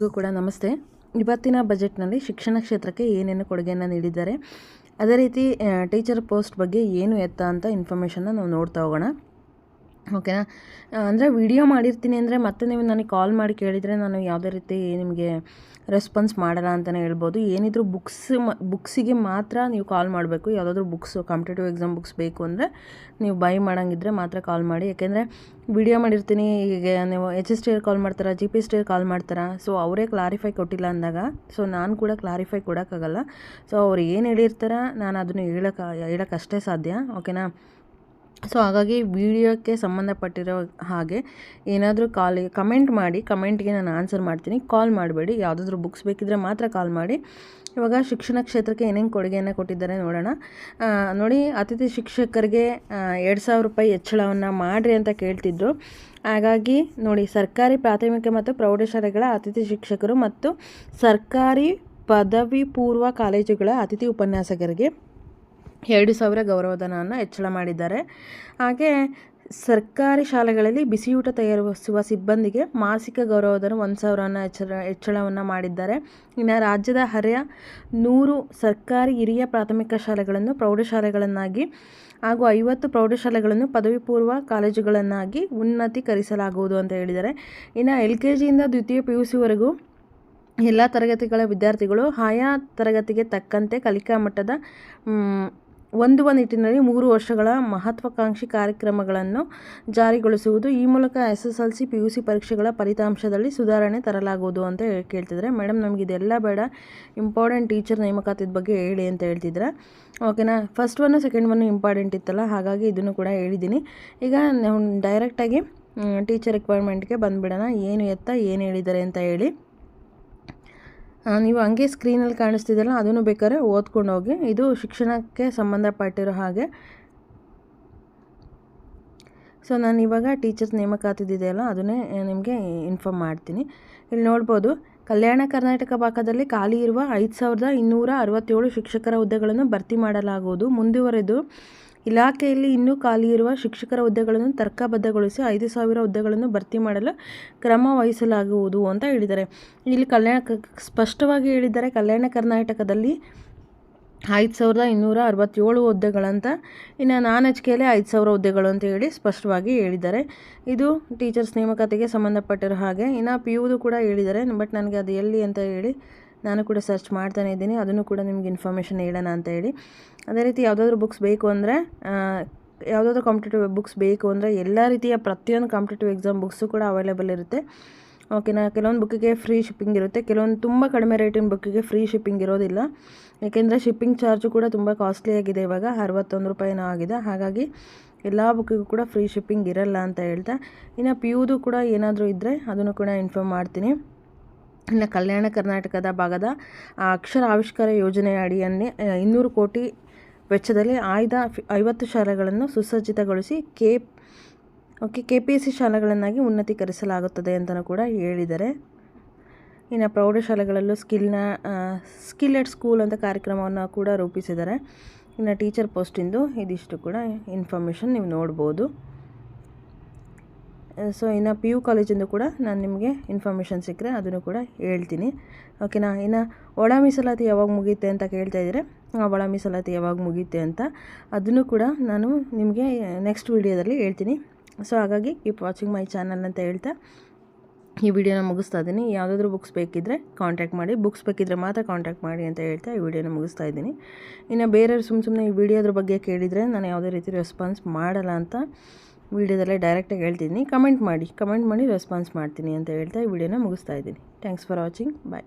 ಕೂಡ ನಮಸ್ತೆ. ಇವತ್ತಿನ ಬಜೆಟ್ನಲ್ಲಿ ಶಿಕ್ಷಣ ಕ್ಷೇತ್ರಕ್ಕೆ ಏನೇನು ಕೊಡುಗೆಯನ್ನು ನೀಡಿದ್ದಾರೆ, ಅದೇ ರೀತಿ ಟೀಚರ್ ಪೋಸ್ಟ್ ಬಗ್ಗೆ ಏನು ಎತ್ತ ಅಂತ ಇನ್ಫಾರ್ಮೇಷನ್ನ ನಾವು ನೋಡ್ತಾ ಹೋಗೋಣ. ಓಕೆನಾ? ಅಂದರೆ ವಿಡಿಯೋ ಮಾಡಿರ್ತೀನಿ ಅಂದರೆ ಮತ್ತೆ ನೀವು ನನಗೆ ಕಾಲ್ ಮಾಡಿ ಕೇಳಿದರೆ ನಾನು ಯಾವುದೇ ರೀತಿ ನಿಮಗೆ ರೆಸ್ಪಾನ್ಸ್ ಮಾಡಲ್ಲ ಅಂತಲೇ ಹೇಳ್ಬೋದು. ಏನಿದ್ರೂ ಬುಕ್ಸ್ ಮ ಬುಕ್ಸಿಗೆ ಮಾತ್ರ ನೀವು ಕಾಲ್ ಮಾಡಬೇಕು. ಯಾವುದಾದ್ರೂ ಬುಕ್ಸು ಕಾಂಪಿಟೇಟಿವ್ ಎಕ್ಸಾಮ್ ಬುಕ್ಸ್ ಬೇಕು ಅಂದರೆ ನೀವು ಬೈ ಮಾಡೋಂಗಿದ್ರೆ ಮಾತ್ರ ಕಾಲ್ ಮಾಡಿ. ಯಾಕೆಂದರೆ ವಿಡಿಯೋ ಮಾಡಿರ್ತೀನಿ ಈಗ ನೀವು ಎಚ್ ಎಸ್ ಟಿಯರ್ ಕಾಲ್ ಮಾಡ್ತಾರಾ G P S tier call ಮಾಡ್ತಾರಾ ಸೊ ಅವರೇ ಕ್ಲಾರಿಫೈ ಕೊಟ್ಟಿಲ್ಲ ಅಂದಾಗ ಸೊ ನಾನು ಕೂಡ ಕ್ಲಾರಿಫೈ ಕೊಡೋಕ್ಕಾಗಲ್ಲ. ಸೊ ಅವ್ರು ಏನು ಹೇಳಿರ್ತಾರೆ, ನಾನು ಅದನ್ನು ಹೇಳೋಕ್ಕೆ ಹೇಳೋಕ್ಕಷ್ಟೇ ಸಾಧ್ಯ, ಓಕೆನಾ? ಸೊ ಹಾಗಾಗಿ ವಿಡಿಯೋಕ್ಕೆ ಸಂಬಂಧಪಟ್ಟಿರೋ ಹಾಗೆ ಏನಾದರೂ ಕಾಲ್ ಕಮೆಂಟ್ ಮಾಡಿ, ಕಮೆಂಟ್ಗೆ ನಾನು ಆನ್ಸರ್ ಮಾಡ್ತೀನಿ. ಕಾಲ್ ಮಾಡಬೇಡಿ. ಯಾವುದಾದ್ರೂ ಬುಕ್ಸ್ ಬೇಕಿದ್ದರೆ ಮಾತ್ರ ಕಾಲ್ ಮಾಡಿ. ಇವಾಗ ಶಿಕ್ಷಣ ಕ್ಷೇತ್ರಕ್ಕೆ ಏನೇನು ಕೊಡುಗೆಯನ್ನು ಕೊಟ್ಟಿದ್ದಾರೆ ನೋಡೋಣ. ನೋಡಿ, ಅತಿಥಿ ಶಿಕ್ಷಕರಿಗೆ ಎರಡು ಸಾವಿರ ರೂಪಾಯಿ ಹೆಚ್ಚಳವನ್ನು ಮಾಡಿರಿ ಅಂತ ಕೇಳ್ತಿದ್ರು. ಹಾಗಾಗಿ ನೋಡಿ, ಸರ್ಕಾರಿ ಪ್ರಾಥಮಿಕ ಮತ್ತು ಪ್ರೌಢಶಾಲೆಗಳ ಅತಿಥಿ ಶಿಕ್ಷಕರು ಮತ್ತು ಸರ್ಕಾರಿ ಪದವಿ ಪೂರ್ವ ಕಾಲೇಜುಗಳ ಅತಿಥಿ ಉಪನ್ಯಾಸಕರಿಗೆ ಎರಡು ಸಾವಿರ ಗೌರವಧನವನ್ನು ಹೆಚ್ಚಳ ಮಾಡಿದ್ದಾರೆ. ಹಾಗೆ ಸರ್ಕಾರಿ ಶಾಲೆಗಳಲ್ಲಿ ಬಿಸಿಯೂಟ ತಯಾರಿಸುವ ಸಿಬ್ಬಂದಿಗೆ ಮಾಸಿಕ ಗೌರವಧನ ಒಂದು ಸಾವಿರವನ್ನು ಹೆಚ್ಚಳ, ಹೆಚ್ಚಳವನ್ನು ಮಾಡಿದ್ದಾರೆ. ಇನ್ನು ರಾಜ್ಯದ ಹರೆಯ ನೂರು ಸರ್ಕಾರಿ ಹಿರಿಯ ಪ್ರಾಥಮಿಕ ಶಾಲೆಗಳನ್ನು ಪ್ರೌಢಶಾಲೆಗಳನ್ನಾಗಿ ಹಾಗೂ ಐವತ್ತು ಪ್ರೌಢಶಾಲೆಗಳನ್ನು ಪದವಿ ಪೂರ್ವ ಕಾಲೇಜುಗಳನ್ನಾಗಿ ಉನ್ನತೀಕರಿಸಲಾಗುವುದು ಅಂತ ಹೇಳಿದ್ದಾರೆ. ಇನ್ನು ಎಲ್ ಕೆ ಜಿಯಿಂದ ದ್ವಿತೀಯ ಪಿ ಯು ಸಿವರೆಗೂ ಎಲ್ಲ ತರಗತಿಗಳ ವಿದ್ಯಾರ್ಥಿಗಳು ಆಯಾ ತರಗತಿಗೆ ತಕ್ಕಂತೆ ಕಲಿಕಾ ಮಟ್ಟದ ಹೊಂದುವ ನಿಟ್ಟಿನಲ್ಲಿ ಮೂರು ವರ್ಷಗಳ ಮಹತ್ವಾಕಾಂಕ್ಷಿ ಕಾರ್ಯಕ್ರಮಗಳನ್ನು ಜಾರಿಗೊಳಿಸುವುದು ಈ ಮೂಲಕ S S L C P U C ಪರೀಕ್ಷೆಗಳ ಫಲಿತಾಂಶದಲ್ಲಿ ಸುಧಾರಣೆ ತರಲಾಗುವುದು ಅಂತ ಕೇಳ್ತಿದ್ರೆ ಮೇಡಮ್ ನಮಗೆ ಇದೆಲ್ಲ ಬೇಡ. ಇಂಪಾರ್ಟೆಂಟ್ ಟೀಚರ್ ನೇಮಕಾತಿದ ಬಗ್ಗೆ ಹೇಳಿ ಅಂತ ಹೇಳ್ತಿದ್ರೆ ಓಕೆನಾ? First one second one important ಇತ್ತಲ್ಲ, ಹಾಗಾಗಿ ಇದನ್ನು ಕೂಡ ಹೇಳಿದ್ದೀನಿ. ಈಗ ನಾವು ಡೈರೆಕ್ಟಾಗಿ ಟೀಚರ್ ರಿಕ್ವೈರ್ಮೆಂಟ್ಗೆ ಬಂದುಬಿಡೋಣ. ಏನು ಎತ್ತ, ಏನು ಹೇಳಿದ್ದಾರೆ ಅಂತ ಹೇಳಿ. ನೀವು ಹಂಗೆ ಸ್ಕ್ರೀನಲ್ಲಿ ಕಾಣಿಸ್ತಿದ್ದಲ್ಲ ಅದನ್ನು ಬೇಕಾದ್ರೆ ಓದ್ಕೊಂಡು ಹೋಗಿ ಇದು ಶಿಕ್ಷಣಕ್ಕೆ ಸಂಬಂಧಪಟ್ಟಿರೋ ಹಾಗೆ. ಸೊ ನಾನು ಇವಾಗ ಟೀಚರ್ಸ್ ನೇಮಕಾತಿದೆಯಲ್ಲ ಅದನ್ನೇ ನಿಮಗೆ ಇನ್ಫಾರ್ಮ್ ಮಾಡ್ತೀನಿ. ಇಲ್ಲಿ ನೋಡ್ಬೋದು, ಕಲ್ಯಾಣ ಕರ್ನಾಟಕ ಭಾಗದಲ್ಲಿ ಖಾಲಿ ಇರುವ ಐದು ಸಾವಿರದ ಇನ್ನೂರ ಅರವತ್ತೇಳು ಶಿಕ್ಷಕರ ಹುದ್ದೆಗಳನ್ನು ಭರ್ತಿ ಮಾಡಲಾಗುವುದು. ಮುಂದುವರೆದು ಇಲಾಖೆಯಲ್ಲಿ ಇನ್ನೂ ಖಾಲಿ ಇರುವ ಶಿಕ್ಷಕರ ಹುದ್ದೆಗಳನ್ನು ತರ್ಕಬದ್ಧಗೊಳಿಸಿ ಐದು ಸಾವಿರ ಹುದ್ದೆಗಳನ್ನು ಭರ್ತಿ ಮಾಡಲು ಕ್ರಮ ವಹಿಸಲಾಗುವುದು ಅಂತ ಹೇಳಿದ್ದಾರೆ. ಇಲ್ಲಿ ಕಲ್ಯಾಣ ಸ್ಪಷ್ಟವಾಗಿ ಹೇಳಿದ್ದಾರೆ, ಕಲ್ಯಾಣ ಕರ್ನಾಟಕದಲ್ಲಿ ಐದು ಸಾವಿರದ ಇನ್ನೂರ ಅರವತ್ತೇಳು ಹುದ್ದೆಗಳಂತ, ಇನ್ನು ನಾನ್ ಕೆಲೆ ಐದು ಸಾವಿರ ಹುದ್ದೆಗಳು ಅಂತ ಹೇಳಿ ಸ್ಪಷ್ಟವಾಗಿ ಹೇಳಿದ್ದಾರೆ. ಇದು ಟೀಚರ್ಸ್ ನೇಮಕಾತಿಗೆ ಸಂಬಂಧಪಟ್ಟಿರೋ ಹಾಗೆ, ಇನ್ನು ಪಿ ಯುದು ಕೂಡ ಹೇಳಿದ್ದಾರೆ, ಬಟ್ ನನಗೆ ಅದು ಎಲ್ಲಿ ಅಂತ ಹೇಳಿ ನಾನು ಕೂಡ ಸರ್ಚ್ ಮಾಡ್ತಾನೆ ಇದ್ದೀನಿ, ಅದನ್ನು ಕೂಡ ನಿಮ್ಗೆ ಇನ್ಫಾರ್ಮೇಷನ್ ಹೇಳೋಣ ಅಂತ ಹೇಳಿ. ಅದೇ ರೀತಿ ಯಾವುದಾದ್ರೂ ಬುಕ್ಸ್ ಬೇಕು ಅಂದರೆ ಯಾವುದಾದ್ರೂ ಕಾಂಪಿಟೇಟಿವ್ ಬುಕ್ಸ್ ಬೇಕು ಅಂದರೆ ಎಲ್ಲ ರೀತಿಯ ಪ್ರತಿಯೊಂದು ಕಾಂಪಿಟೇಟಿವ್ ಎಕ್ಸಾಮ್ ಬುಕ್ಸು ಕೂಡ ಅವೈಲೇಬಲ್ ಇರುತ್ತೆ. ಓಕೆನಾ ಕೆಲವೊಂದು ಬುಕ್ಕಿಗೆ ಫ್ರೀ ಶಿಪ್ಪಿಂಗ್ ಇರುತ್ತೆ, ಕೆಲವೊಂದು ತುಂಬ ಕಡಿಮೆ ರೇಟಿನ ಬುಕ್ಕಿಗೆ ಫ್ರೀ ಶಿಪ್ಪಿಂಗ್ ಇರೋದಿಲ್ಲ. ಏಕೆಂದರೆ ಶಿಪ್ಪಿಂಗ್ ಚಾರ್ಜು ಕೂಡ ತುಂಬ ಕಾಸ್ಟ್ಲಿ ಆಗಿದೆ ಇವಾಗ, ಅರವತ್ತೊಂದು ರೂಪಾಯಿನೂ ಆಗಿದೆ. ಹಾಗಾಗಿ ಎಲ್ಲ ಬುಕ್ಕಿಗೂ ಕೂಡ ಫ್ರೀ ಶಿಪ್ಪಿಂಗ್ ಇರಲ್ಲ ಅಂತ ಹೇಳ್ತಾ, ಇನ್ನು ಪಿ ಯುದು ಕೂಡ ಏನಾದರೂ ಇದ್ದರೆ ಅದನ್ನು ಕೂಡ ಇನ್ಫಾರ್ಮ್ ಮಾಡ್ತೀನಿ. ಇನ್ನು ಕಲ್ಯಾಣ ಕರ್ನಾಟಕದ ಭಾಗದ ಅಕ್ಷರ ಆವಿಷ್ಕಾರ ಯೋಜನೆಯ ಅಡಿಯನ್ನೇ ಇನ್ನೂರು ಕೋಟಿ ವೆಚ್ಚದಲ್ಲಿ ಆಯ್ದ ಐವತ್ತು ಶಾಲೆಗಳನ್ನು ಸುಸಜ್ಜಿತಗೊಳಿಸಿ K, okay K P S C ಶಾಲೆಗಳನ್ನಾಗಿ ಉನ್ನತೀಕರಿಸಲಾಗುತ್ತದೆ ಅಂತಲೂ ಕೂಡ ಹೇಳಿದ್ದಾರೆ ಇನ್ನು ಪ್ರೌಢಶಾಲೆಗಳಲ್ಲೂ ಸ್ಕಿಲ್ನ ಸ್ಕಿಲ್ ಎಟ್ ಸ್ಕೂಲ್ ಅಂತ ಕಾರ್ಯಕ್ರಮವನ್ನು ಕೂಡ ರೂಪಿಸಿದ್ದಾರೆ ಇನ್ನು ಟೀಚರ್ ಪೋಸ್ಟಿಂದು ಇದಿಷ್ಟು ಕೂಡ ಇನ್ಫಾರ್ಮೇಷನ್ ನೀವು ನೋಡ್ಬೋದು. ಸೊ ಇನ್ನು ಪಿ ಯು ಕಾಲೇಜಿಂದು ಕೂಡ ನಾನು ನಿಮಗೆ ಇನ್ಫಾರ್ಮೇಷನ್ ಸಿಕ್ಕರೆ ಅದನ್ನು ಕೂಡ ಹೇಳ್ತೀನಿ. ಓಕೆನಾ ಇನ್ನು ಒಳ ಮೀಸಲಾತಿ ಯಾವಾಗ ಮುಗಿಯುತ್ತೆ ಅಂತ ಕೇಳ್ತಾ ಇದ್ದರೆ ಒಳ ಮೀಸಲಾತಿ ಯಾವಾಗ ಮುಗಿಯುತ್ತೆ ಅಂತ ಅದನ್ನು ಕೂಡ ನಾನು ನಿಮಗೆ ನೆಕ್ಸ್ಟ್ ವೀಡಿಯೋದಲ್ಲಿ ಹೇಳ್ತೀನಿ. ಸೊ ಹಾಗಾಗಿ ಕೀಪ್ ವಾಚಿಂಗ್ ಮೈ ಚಾನಲ್ ಅಂತ ಹೇಳ್ತಾ ಈ ವಿಡಿಯೋನ ಮುಗಿಸ್ತಾ ಇದ್ದೀನಿ. ಯಾವುದಾದ್ರೂ ಬುಕ್ಸ್ ಬೇಕಿದ್ದರೆ ಕಾಂಟ್ಯಾಕ್ಟ್ ಮಾಡಿ. ಬುಕ್ಸ್ ಬೇಕಿದ್ದರೆ ಮಾತ್ರ ಕಾಂಟ್ಯಾಕ್ಟ್ ಮಾಡಿ ಅಂತ ಹೇಳ್ತಾ ಈ ವಿಡಿಯೋನ ಮುಗಿಸ್ತಾ ಇದ್ದೀನಿ. ಇನ್ನು ಬೇರೆಯವ್ರು ಸುಮ್ಮ ಸುಮ್ಮನೆ ಈ ವಿಡಿಯೋದ್ರ ಬಗ್ಗೆ ಕೇಳಿದರೆ ನಾನು ಯಾವುದೇ ರೀತಿ ರೆಸ್ಪಾನ್ಸ್ ಮಾಡಲ್ಲ ಅಂತ ವೀಡಿಯೋದಲ್ಲೇ ಡೈರೆಕ್ಟಾಗಿ ಹೇಳ್ತಿದ್ದೀನಿ. ಕಮೆಂಟ್ ಮಾಡಿ ಕಮೆಂಟ್ ಮಾಡಿ ರೆಸ್ಪಾನ್ಸ್ ಮಾಡ್ತೀನಿ ಅಂತ ಹೇಳ್ತಾ ಈ ವಿಡಿಯೋನ ಮುಗಿಸ್ತಾ ಇದ್ದೀನಿ. Thanks for watching bye